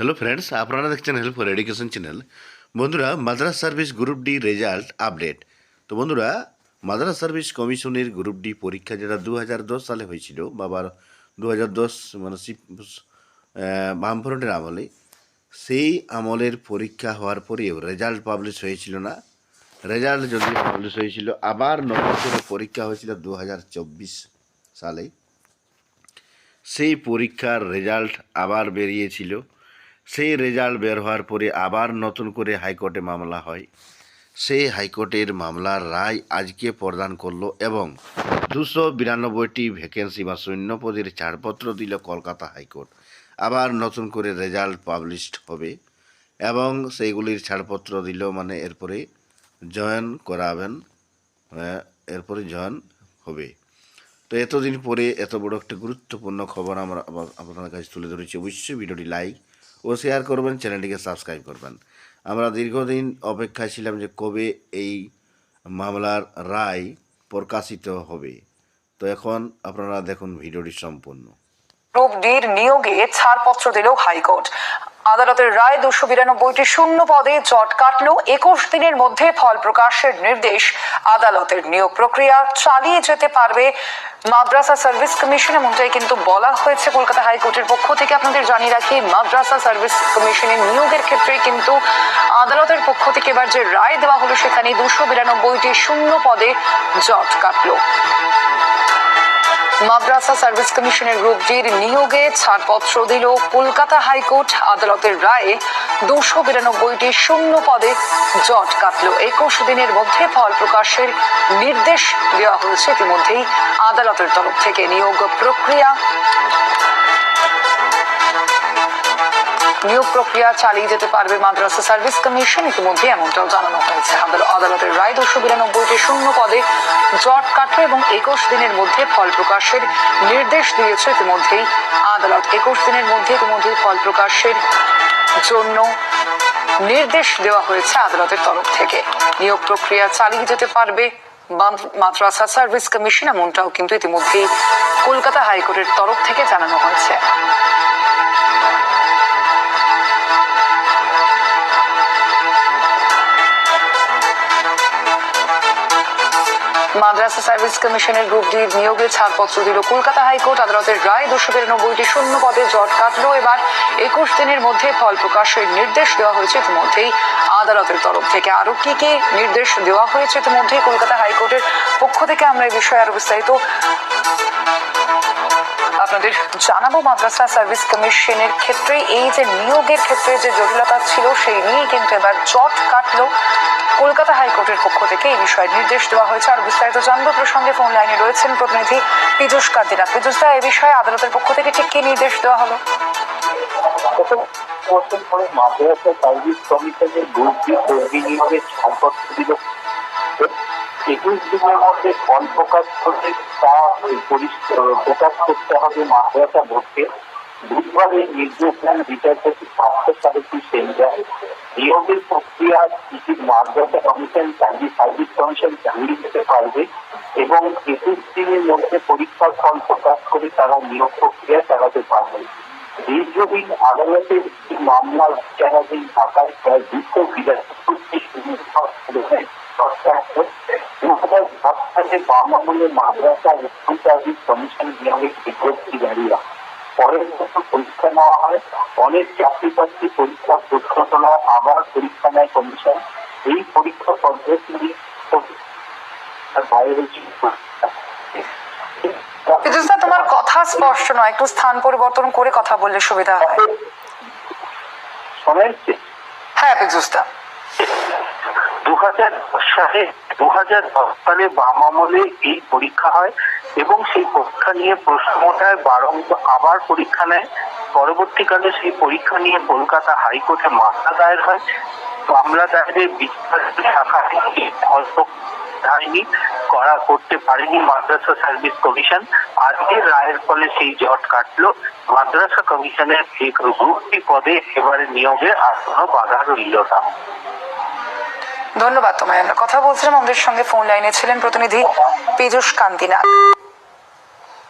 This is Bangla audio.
হ্যালো ফ্রেন্ডস আপনারা দেখছেন হেল্প ফর এডুকেশন চ্যানেল বন্ধুরা Madrasa service group D result update তো বন্ধুরা মাদ্রাস সার্ভিস কমিশনের গ্রুপ ডি পরীক্ষা যেটা দু হাজার দশ সালে হয়েছিল, বাবার দু হাজার দশ মানে বামফ্রন্টের আমলে, সেই আমলের পরীক্ষা হওয়ার পরেও রেজাল্ট পাবলিশ হয়েছিল না। রেজাল্ট যদি পাবলিশ হয়েছিল, আবার নতুন পরীক্ষা হয়েছিল দু হাজার চব্বিশ সালে। সেই পরীক্ষার রেজাল্ট আবার বেরিয়েছিল। সেই রেজাল্ট বের হওয়ার পরে আবার নতুন করে হাইকোর্টে মামলা হয়। সেই হাইকোর্টের মামলার রায় আজকে প্রদান করল এবং দুশো বিরানব্বইটি ভ্যাকেন্সি বা শূন্য পদের ছাড়পত্র দিল কলকাতা হাইকোর্ট। আবার নতুন করে রেজাল্ট পাবলিশড হবে এবং সেইগুলির ছাড়পত্র দিল মানে এরপরে জয়েন করাবেন এরপরে জয়েন হবে। তো এতদিন পরে এত বড় একটা গুরুত্বপূর্ণ খবর আমরা আবার আপনাদের কাছে তুলে ধরেছি। অবশ্যই ভিডিওটি লাইক ও শেয়ার করবেন চ্যানেলটিকে সাবস্ক্রাইব করবেন। আমরা দীর্ঘদিন অপেক্ষায় ছিলাম যে কবে এই মামলার রায় প্রকাশিত হবে। তো এখন আপনারা দেখুন, ভিডিওটি সম্পূর্ণ। গ্রুপ নিয়োগে ছাড়পত্র দিল হাইকোর্ট। আদালতের রায় দুশো বিরানব্বইটি শূন্য পদে জট কাটল। একুশ দিনের মধ্যে ফল প্রকাশের নির্দেশ। আদালতের নিয়োগ প্রক্রিয়া চালিয়ে যেতে পারবে মাদ্রাসা সার্ভিস কমিশন। এমনটাই কিন্তু বলা হয়েছে কলকাতা হাইকোর্টের পক্ষ থেকে। আপনাদের জানিয়ে রাখি, মাদ্রাসা সার্ভিস কমিশনের নিয়োগের ক্ষেত্রে কিন্তু আদালতের পক্ষ থেকে এবার যে রায় দেওয়া হলো, সেখানে দুশো বিরানব্বইটি শূন্য পদে জট কাটলো। মাদ্রাসা সার্ভিস কমিশনের গ্রুপ ডির নিয়োগে ছাড়পত্র দিল কলকাতা হাইকোর্ট। আদালতের রায়ে দুশো বিরানব্বইটি শূন্য পদে জট কাটল। একুশ দিনের মধ্যে ফল প্রকাশের নির্দেশ দেওয়া হয়েছে। ইতিমধ্যেই আদালতের তরফ থেকে নিয়োগ প্রক্রিয়া নিয়োগ প্রক্রিয়া চালিয়ে যেতে পারবে মাদ্রাসা সার্ভিস কমিশন। ইতিমধ্যে এমনটাও জানানো হয়েছে। আদাল- আদালতের রায় দুশো বিরানব্বইটি শূন্য পদে জট কাটে এবং একুশ দিনের মধ্যে ফল প্রকাশের নির্দেশ দিয়েছে ইতিমধ্যেই আদালত। একুশ দিনের মধ্যে ইতিমধ্যেই ফল প্রকাশের জন্য নির্দেশ দেওয়া হয়েছে আদালতের তরফ থেকে। নিয়োগ প্রক্রিয়া চালিয়ে যেতে পারবে মাদ্রাসা সার্ভিস কমিশন, এমনটাও কিন্তু ইতিমধ্যেই কলকাতা হাইকোর্টের তরফ থেকে জানানো হয়েছে। মাদ্রাসা সার্ভিস কমিশনের গ্রুপ ডি নিয়োগে ছাড়পত্র দিল কলকাতা হাইকোর্ট। আদালতের রায় দুশো বিরানব্বইটি শূন্য পদে জট কাটল। এবার একুশ দিনের মধ্যে ফল প্রকাশের নির্দেশ দেওয়া হয়েছে ইতিমধ্যেই আদালতের তরফ থেকে। আরও কি কি নির্দেশ দেওয়া হয়েছে ইতিমধ্যেই কলকাতা হাইকোর্টের পক্ষ থেকে আমরা এই বিষয়ে আরও বিস্তারিত আপনাদের জানাব মাদ্রাসা সার্ভিস কমিশনের ক্ষেত্রে। এই যে নিয়োগের ক্ষেত্রে যে জটিলতা ছিল, সেই নিয়ে কিন্তু এবার জট কাটলো কলকাতা হাইকোর্টের পক্ষ থেকে। এই বিষয়ে নির্দেশ দেওয়া হয়েছে। আর বিস্তারিত জানব প্রসঙ্গে ফোন লাইনে রয়েছেন প্রতিনিধি পীযুষ কান্তিরা পীযুষ দা এই বিষয়ে আদালতের পক্ষ থেকে ঠিক কি নির্দেশ দেওয়া হলো? মাদ্রাসা সার্ভিস কমিশনের গ্রুপটি কর্মী নিয়োগের দিল একুশ দিনের মধ্যে ফল প্রকাশ করতে তা প্রকাশ করতে হবে মাদ্রাসা বোর্ডকে বুধবার এই নির্দেশ দেন বিচারপতি পার্থ সারথী সেনরা নিয়োগের প্রক্রিয়া কিছু Madrasa commission service service commission চালিয়ে যেতে পারবে এবং একুশ দিনের মধ্যে পরীক্ষার ফল প্রকাশ করে তারা নিয়োগ প্রক্রিয়া চালাতে পারবে। দীর্ঘদিন আদালতের মামলার বিচারাধীন থাকায় প্রায় দুশো বিরাশি আমলে মাদ্রাসা কমিশন বিজ্ঞপ্তি জারি পরের বছর পরীক্ষা নেওয়া হয় অনেক চাকরি প্রার্থী পরীক্ষা প্রশ্ন তোলায় আবার পরীক্ষা নেয় কমিশন এই পরীক্ষা পদ্ধতি বাইরে তোমার কথা স্পষ্ট নয়। একটু স্থান পরিবর্তন করে কথা বললে সুবিধা হয়। শোনা হ্যাঁ পীযুষ দা দু। হাজার সালে দু হাজার দশ সালে বাম আমলে এই পরীক্ষা হয় এবং সেই পরীক্ষা নিয়ে প্রশ্ন ওঠায় বারংবার আবার পরীক্ষা নেয়। পরবর্তীকালে সেই পরীক্ষা নিয়ে কলকাতা হাইকোর্টে মামলা দায়ের হয়। মামলা দায়েরের বিচার শাখা হয়নি করা করতে পারেনি মাদ্রাসা সার্ভিস কমিশন। আজকের রায়ের ফলে সেই জট কাটলো। মাদ্রাসা কমিশনের এক গ্রুপটি পদে এবারে নিয়োগে আর কোনো বাধা রইল না। ধন্যবাদ তোমায়। আমরা কথা বলছিলাম আমাদের সঙ্গে ফোন লাইনে ছিলেন প্রতিনিধি পীযুষ কান্তিনাথ।